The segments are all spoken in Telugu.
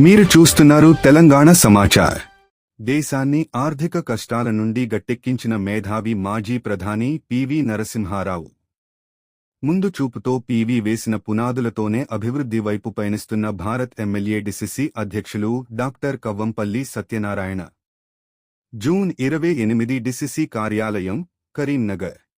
మీరు చూస్తున్నారు తెలంగాణ సమాచార్. దేశాన్ని ఆర్థిక కష్టాల నుండి గట్టెక్కించిన మేధావి మాజీ ప్రధాని పివి నరసింహారావు. ముందు చూపుతో పీవీ వేసిన పునాదులతోనే అభివృద్ధి వైపు పయనిస్తున్న భారత్ ఎమ్మెల్యే డిసిసి అధ్యక్షులు డాక్టర్ కవ్వంపల్లి సత్యనారాయణ. జూన్ ఇరవై ఎనిమిది డిసిసి కార్యాలయం కరీంనగర్.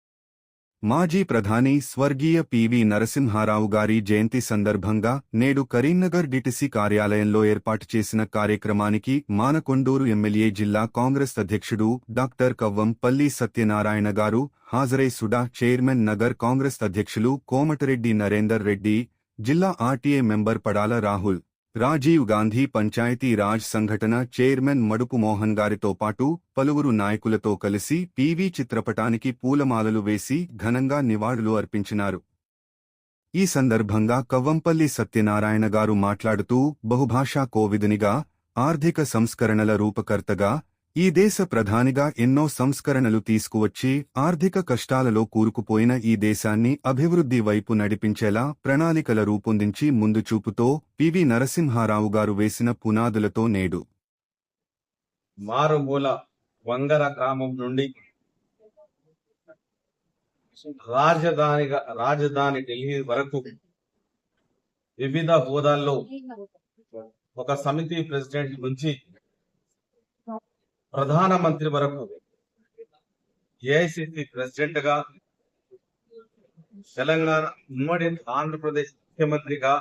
మాజీ ప్రధాని స్వర్గీయ పివి నరసింహారావు గారి జయంతి సందర్భంగా నేడు కరీంనగర్ డిటిసి కార్యాలయంలో ఏర్పాటు చేసిన కార్యక్రమానికి మానకొండూరు ఎమ్మెల్యే జిల్లా కాంగ్రెస్ అధ్యక్షుడు డాక్టర్ కవ్వం పల్లి సత్యనారాయణ గారు హాజరై సుడా చైర్మన్ నగర్ కాంగ్రెస్ అధ్యక్షులు కోమటిరెడ్డి నరేందర్ రెడ్డి జిల్లా ఆర్టీఏ మెంబర్ పడాల రాహుల్. రాజీవ్ గాంధీ పంచాయతీ రాజ్ సంఘటన చైర్మన్ మడుపు మోహన్ గారితో పాటు పలువురు నాయకులతో కలిసి పీవీ చిత్రపటానికి పూలమాలలు వేసి ఘనంగా నివాళులు అర్పించినారు. ఈ సందర్భంగా కవ్వంపల్లి సత్యనారాయణ గారు మాట్లాడుతూ బహుభాషా కోవిదునిగా ఆర్థిక సంస్కరణల రూపకర్తగా ఈ దేశ ప్రధానిగా ఎన్నో సంస్కరణలు తీసుకువచ్చి ఆర్థిక కష్టాలలో కూరుకుపోయిన ఈ దేశాన్ని అభివృద్ధి వైపు నడిపించేలా ప్రణాళికల రూపొందించి ముందు చూపుతో పివి నరసింహారావు గారు వేసిన పునాదులతో నేడు. మారుమూల వంగర గ్రామం నుండి రాజధానిగా రాజధాని ఢిల్లీ వరకు వివిధ హోదాల్లో ఒక సమితి ప్రెసిడెంట్ నుంచి ప్రధానమంత్రి వరకు ఏఐసిసి ప్రెసిడెంట్గా తెలంగాణ ఉమ్మడి ఆంధ్రప్రదేశ్ ముఖ్యమంత్రిగా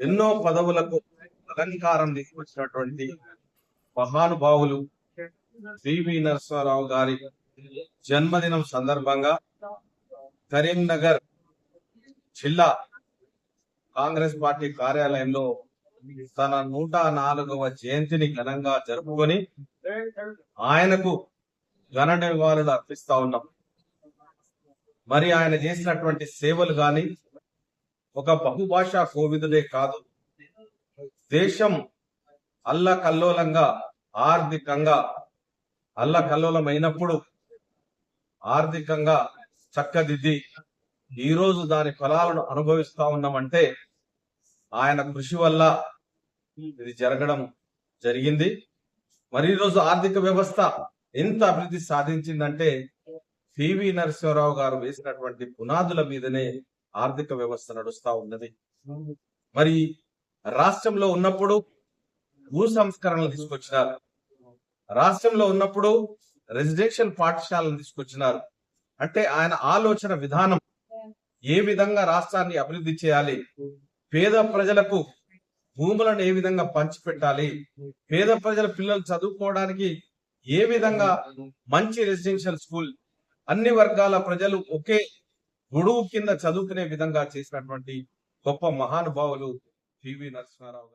ఎన్నో పదవులకు అలంకారం తీసుకొచ్చినటువంటి మహానుభావులు సివి నరసింహారావు గారి జన్మదినం సందర్భంగా కరీంనగర్ జిల్లా కాంగ్రెస్ పార్టీ కార్యాలయంలో తన నూట నాలుగవ జయంతిని ఘనంగా జరుపుకొని ఆయనకు ఘన నివాళులు అర్పిస్తా ఉన్నాం. మరి ఆయన చేసినటువంటి సేవలు గాని ఒక బహుభాషా కోవిదుడే కాదు. దేశం అల్లకల్లోలంగా ఆర్థికంగా అల్లకల్లోలమైనప్పుడు ఆర్థికంగా చక్కదిద్ది ఈ రోజు దాని ఫలాలను అనుభవిస్తా ఉన్నామంటే ఆయన కృషి వల్ల ఇది జరగడం జరిగింది. మరి ఈ రోజు ఆర్థిక వ్యవస్థ ఎంత అభివృద్ధి సాధించిందంటే పివి నరసింహారావు గారు వేసినటువంటి పునాదుల మీదనే ఆర్థిక వ్యవస్థ నడుస్తా ఉన్నది. మరి రాష్ట్రంలో ఉన్నప్పుడు భూ సంస్కరణలు తీసుకొచ్చినారు. రాష్ట్రంలో ఉన్నప్పుడు రెసిడెన్షియల్ పాఠశాలను తీసుకొచ్చినారు. అంటే ఆయన ఆలోచన విధానం ఏ విధంగా రాష్ట్రాన్ని అభివృద్ధి చేయాలి? పేద ప్రజలకు భూములను ఏ విధంగా పంచిపెట్టాలి? పేద ప్రజల పిల్లలు చదువుకోవడానికి ఏ విధంగా మంచి రెసిడెన్షియల్ స్కూల్? అన్ని వర్గాల ప్రజలు ఒకే గొడుగు కింద చదువుకునే విధంగా చేసినటువంటి గొప్ప మహానుభావులు పివి నరసింహారావు